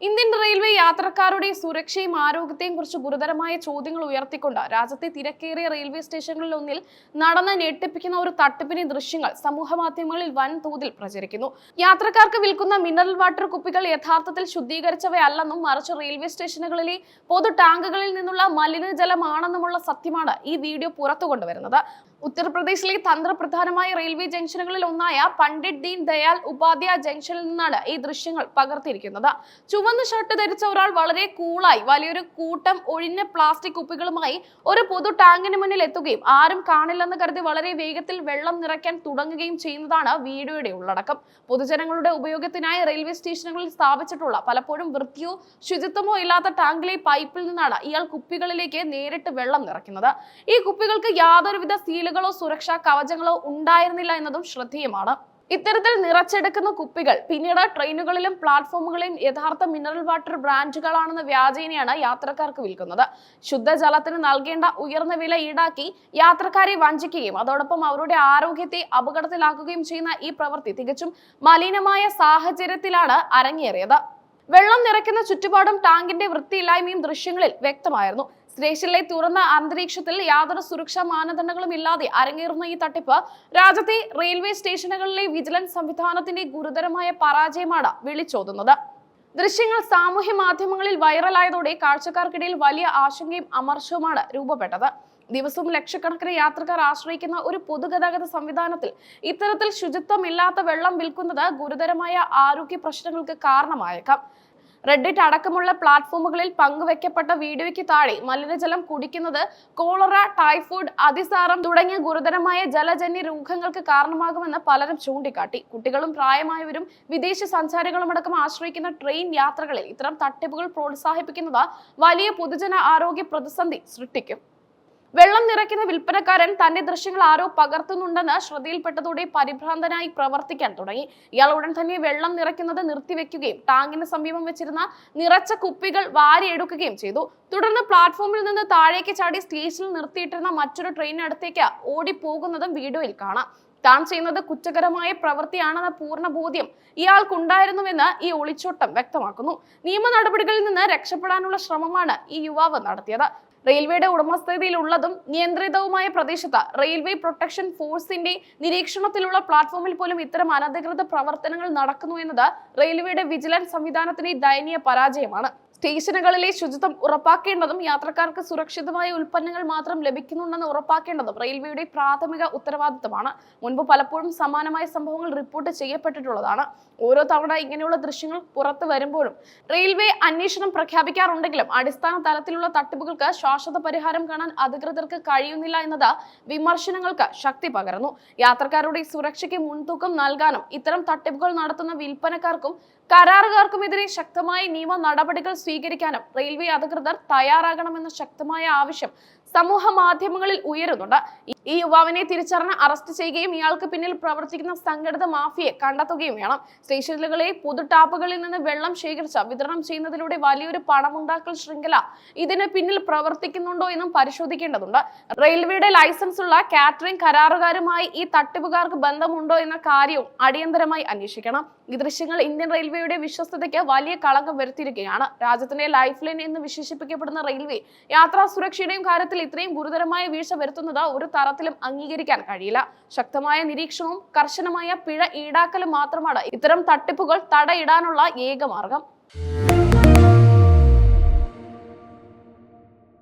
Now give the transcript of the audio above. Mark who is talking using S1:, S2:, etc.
S1: Indian railway യാത്രക്കാരുടെ സുരക്ഷയും ആരോഗ്യത്തെയും കുറിച്ച് ഗുരുതരമായ ചോദ്യങ്ങൾ ഉയർത്തിക്കൊണ്ട് രാജ്യത്തെ തിരക്കേറിയ റെയിൽവേ സ്റ്റേഷനുകളിൽ ഒന്നിൽ നടന്ന ഞെട്ടിപ്പിക്കുന്ന ഒരു തട്ടിപ്പിന്റെ ദൃശ്യങ്ങൾ സമൂഹ മാധ്യമങ്ങളിൽ വൻതോതിൽ പ്രചരിക്കുന്നു. യാത്രക്കാർക്ക് വിൽക്കുന്ന മിനറൽ വാട്ടർ കുപ്പികൾ യഥാർത്ഥത്തിൽ ശുദ്ധീകരിച്ചവയല്ലെന്നും മറിച്ച് റെയിൽവേ സ്റ്റേഷനുകളിലെ പൊതു ടാങ്കുകളിൽ നിന്നുള്ള മലിനജലമാണെന്നുമുള്ള സത്യമാണ് ഈ വീഡിയോ പുറത്തു കൊണ്ടുവരുന്നത് ഉത്തർപ്രദേശിലെ തന്ത്രപ്രധാനമായ റെയിൽവേ ജംഗ്ഷനുകളിൽ ഒന്നായ പണ്ഡിറ്റ് ദീൻ ദയാൽ ഉപാധ്യായ ജംഗ്ഷനിൽ നിന്നാണ് ഈ ദൃശ്യങ്ങൾ പകർത്തിയിരിക്കുന്നത്. ചുവന്ന ഷർട്ട് ധരിച്ച ഒരാൾ വളരെ കൂളായി വലിയൊരു കൂട്ടം ഒഴിഞ്ഞ പ്ലാസ്റ്റിക് കുപ്പികളുമായി ഒരു പൊതു ടാങ്കിന് മുന്നിൽ എത്തുകയും ആരും കാണില്ലെന്ന് കരുതി വളരെ വേഗത്തിൽ വെള്ളം നിറയ്ക്കാൻ തുടങ്ങുകയും ചെയ്യുന്നതാണ് വീഡിയോയുടെ ഉള്ളടക്കം. പൊതുജനങ്ങളുടെ ഉപയോഗത്തിനായി റെയിൽവേ സ്റ്റേഷനുകളിൽ സ്ഥാപിച്ചിട്ടുള്ള പലപ്പോഴും വൃത്തിയോ ശുചിത്വമോ ഇല്ലാത്ത ടാങ്കിലെ പൈപ്പിൽ നിന്നാണ് ഇയാൾ കുപ്പികളിലേക്ക് നേരിട്ട് വെള്ളം നിറയ്ക്കുന്നത്. ഈ കുപ്പികൾക്ക് യാതൊരുവിധ സീലുകളോ സുരക്ഷാ കവചങ്ങളോ ഉണ്ടായിരുന്നില്ല എന്നതും ശ്രദ്ധേയമാണ്. ഇത്തരത്തിൽ നിറച്ചെടുക്കുന്ന കുപ്പികൾ പിന്നീട് ട്രെയിനുകളിലും പ്ലാറ്റ്ഫോമുകളിലും യഥാർത്ഥ മിനറൽ വാട്ടർ ബ്രാൻഡുകളാണെന്ന വ്യാജേനയാണ് യാത്രക്കാർക്ക് വിൽക്കുന്നത്. ശുദ്ധജലത്തിന് നൽകേണ്ട ഉയർന്ന വില ഈടാക്കി യാത്രക്കാരെ വഞ്ചിക്കുകയും അതോടൊപ്പം അവരുടെ ആരോഗ്യത്തെ അപകടത്തിലാക്കുകയും ചെയ്യുന്ന ഈ പ്രവൃത്തി തികച്ചും മലിനമായ സാഹചര്യത്തിലാണ് അരങ്ങേറിയത്. വെള്ളം നിറയ്ക്കുന്ന ചുറ്റുപാടും ടാങ്കിന്റെ വൃത്തിയില്ലായ്മയും ദൃശ്യങ്ങളിൽ വ്യക്തമായിരുന്നു. സ്റ്റേഷനിലെ തുറന്ന അന്തരീക്ഷത്തിൽ യാതൊരു സുരക്ഷാ മാനദണ്ഡങ്ങളും ഇല്ലാതെ അരങ്ങേറുന്ന ഈ തട്ടിപ്പ് രാജ്യത്തെ റെയിൽവേ സ്റ്റേഷനുകളിലെ വിജിലൻസ് സംവിധാനത്തിന്റെ ഗുരുതരമായ പരാജയമാണ് വിളിച്ചോതുന്നത്. ദൃശ്യങ്ങൾ സാമൂഹ്യ മാധ്യമങ്ങളിൽ വൈറലായതോടെ കാഴ്ചക്കാർക്കിടയിൽ വലിയ ആശങ്കയും അമർഷവുമാണ് രൂപപ്പെട്ടത്. ദിവസവും ലക്ഷക്കണക്കിന് യാത്രക്കാർ ആശ്രയിക്കുന്ന ഒരു പൊതുഗതാഗത സംവിധാനത്തിൽ ഇത്തരത്തിൽ ശുചിത്വമില്ലാത്ത വെള്ളം വിൽക്കുന്നത് ഗുരുതരമായ ആരോഗ്യ പ്രശ്നങ്ങൾക്ക് കാരണമായേക്കാം. റെഡിറ്റ് അടക്കമുള്ള പ്ലാറ്റ്ഫോമുകളിൽ പങ്കുവെക്കപ്പെട്ട വീഡിയോയ്ക്ക് താഴെ മലിനജലം കുടിക്കുന്നത് കോളറ ടൈഫോയിഡ് അതിസാരം തുടങ്ങിയ ഗുരുതരമായ ജലജന്യ രോഗങ്ങൾക്ക് കാരണമാകുമെന്ന് പലരും ചൂണ്ടിക്കാട്ടി. കുട്ടികളും പ്രായമായവരും വിദേശ സഞ്ചാരികളും അടക്കം ആശ്രയിക്കുന്ന ട്രെയിൻ യാത്രകളിൽ ഇത്തരം തട്ടിപ്പുകൾ പ്രോത്സാഹിപ്പിക്കുന്നത് വലിയ പൊതുജന ആരോഗ്യ പ്രതിസന്ധി സൃഷ്ടിക്കും. വെള്ളം നിറയ്ക്കുന്ന വിൽപ്പനക്കാരൻ തന്റെ ദൃശ്യങ്ങൾ ആരോ പകർത്തുന്നുണ്ടെന്ന് ശ്രദ്ധയിൽപ്പെട്ടതോടെ പരിഭ്രാന്തനായി പ്രവർത്തിക്കാൻ തുടങ്ങി. ഇയാൾ ഉടൻ തന്നെ വെള്ളം നിറയ്ക്കുന്നത് നിർത്തിവെക്കുകയും ടാങ്കിന് സമീപം വെച്ചിരുന്ന നിറച്ച കുപ്പികൾ വാരിയെടുക്കുകയും ചെയ്തു. തുടർന്ന് പ്ലാറ്റ്ഫോമിൽ നിന്ന് താഴേക്ക് ചാടി സ്റ്റേഷനിൽ നിർത്തിയിട്ടിരുന്ന മറ്റൊരു ട്രെയിനടുത്തേക്ക് ഓടിപ്പോകുന്നതും വീഡിയോയിൽ കാണാം. താൻ ചെയ്യുന്നത് കുറ്റകരമായ പ്രവൃത്തിയാണെന്ന പൂർണ ബോധ്യം ഇയാൾക്കുണ്ടായിരുന്നുവെന്ന് ഈ ഒളിച്ചോട്ടം വ്യക്തമാക്കുന്നു. നിയമ നടപടികളിൽ നിന്ന് രക്ഷപ്പെടാനുള്ള ശ്രമമാണ് ഈ യുവാവ് നടത്തിയത്. റെയിൽവേയുടെ ഉടമസ്ഥതയിലുള്ളതും നിയന്ത്രിതവുമായ പ്രദേശത്ത് റെയിൽവേ പ്രൊട്ടക്ഷൻ ഫോഴ്സിന്റെ നിരീക്ഷണത്തിലുള്ള പ്ലാറ്റ്ഫോമിൽ പോലും ഇത്തരം അനധികൃത പ്രവർത്തനങ്ങൾ നടക്കുന്നു എന്നത് റെയിൽവേയുടെ വിജിലൻസ് സംവിധാനത്തിന്റെ ദയനീയ പരാജയമാണ്. സ്റ്റേഷനുകളിലെ ശുചിത്വം ഉറപ്പാക്കേണ്ടതും യാത്രക്കാർക്ക് സുരക്ഷിതമായ ഉൽപ്പന്നങ്ങൾ മാത്രം ലഭിക്കുന്നുണ്ടെന്ന് ഉറപ്പാക്കേണ്ടതും റെയിൽവേയുടെ പ്രാഥമിക ഉത്തരവാദിത്തമാണ്. മുൻപ് പലപ്പോഴും സമാനമായ സംഭവങ്ങൾ റിപ്പോർട്ട് ചെയ്യപ്പെട്ടിട്ടുള്ളതാണ്. ഓരോ തവണ ഇങ്ങനെയുള്ള ദൃശ്യങ്ങൾ പുറത്തു വരുമ്പോഴും റെയിൽവേ അന്വേഷണം പ്രഖ്യാപിക്കാറുണ്ടെങ്കിലും അടിസ്ഥാന തലത്തിലുള്ള തട്ടിപ്പുകൾക്ക് ശാശ്വത പരിഹാരം കാണാൻ അധികൃതർക്ക് കഴിയുന്നില്ല എന്നത് വിമർശനങ്ങൾക്ക് ശക്തി പകരുന്നു. യാത്രക്കാരുടെ സുരക്ഷയ്ക്ക് മുൻതൂക്കം നൽകാനും ഇത്തരം തട്ടിപ്പുകൾ നടത്തുന്ന വിൽപ്പനക്കാർക്കും കരാറുകാർക്കുമെതിരെ ശക്തമായ നിയമ നടപടികൾ സ്വീകരിക്കാനും റെയിൽവേ അധികൃതർ തയ്യാറാകണമെന്ന ശക്തമായ ആവശ്യം സമൂഹ മാധ്യമങ്ങളിൽ ഉയരുന്നുണ്ട്. ഈ യുവാവിനെ തിരിച്ചറിഞ്ഞ് അറസ്റ്റ് ചെയ്യുകയും ഇയാൾക്ക് പിന്നിൽ പ്രവർത്തിക്കുന്ന സംഘടിത മാഫിയെ കണ്ടെത്തുകയും വേണം. സ്റ്റേഷനുകളിലെ പൊതു ടാപ്പുകളിൽ നിന്ന് വെള്ളം ശേഖരിച്ച് വിതരണം ചെയ്യുന്നതിലൂടെ വലിയൊരു പണമുണ്ടാക്കൽ ശൃംഖല ഇതിന് പിന്നിൽ പ്രവർത്തിക്കുന്നുണ്ടോ എന്നും പരിശോധിക്കേണ്ടതുണ്ട്. റെയിൽവേയുടെ ലൈസൻസ് ഉള്ള കാറ്ററിംഗ് കരാറുകാരുമായി ഈ തട്ടിപ്പുകാർക്ക് ബന്ധമുണ്ടോ എന്ന കാര്യവും അടിയന്തരമായി അന്വേഷിക്കണം. ഈ ദൃശ്യങ്ങൾ ഇന്ത്യൻ റെയിൽവേയുടെ വിശ്വസ്തതയ്ക്ക് വലിയ കളങ്കം വരുത്തിയിരിക്കുകയാണ്. രാജ്യത്തിന്റെ ലൈഫ് ലൈൻ എന്ന് വിശേഷിപ്പിക്കപ്പെടുന്ന റെയിൽവേ യാത്രാ സുരക്ഷയുടെയും കാര്യത്തിൽ ഇത്രയും ഗുരുതരമായ വീഴ്ച വരുത്തുന്നത് ഒരു തരത്തിലും അംഗീകരിക്കാൻ കഴിയില്ല. ശക്തമായ നിരീക്ഷണവും കർശനമായ പിഴ ഈടാക്കലും മാത്രമാണ് ഇത്തരം തട്ടിപ്പുകൾ തടയിടാനുള്ള ഏക മാർഗം.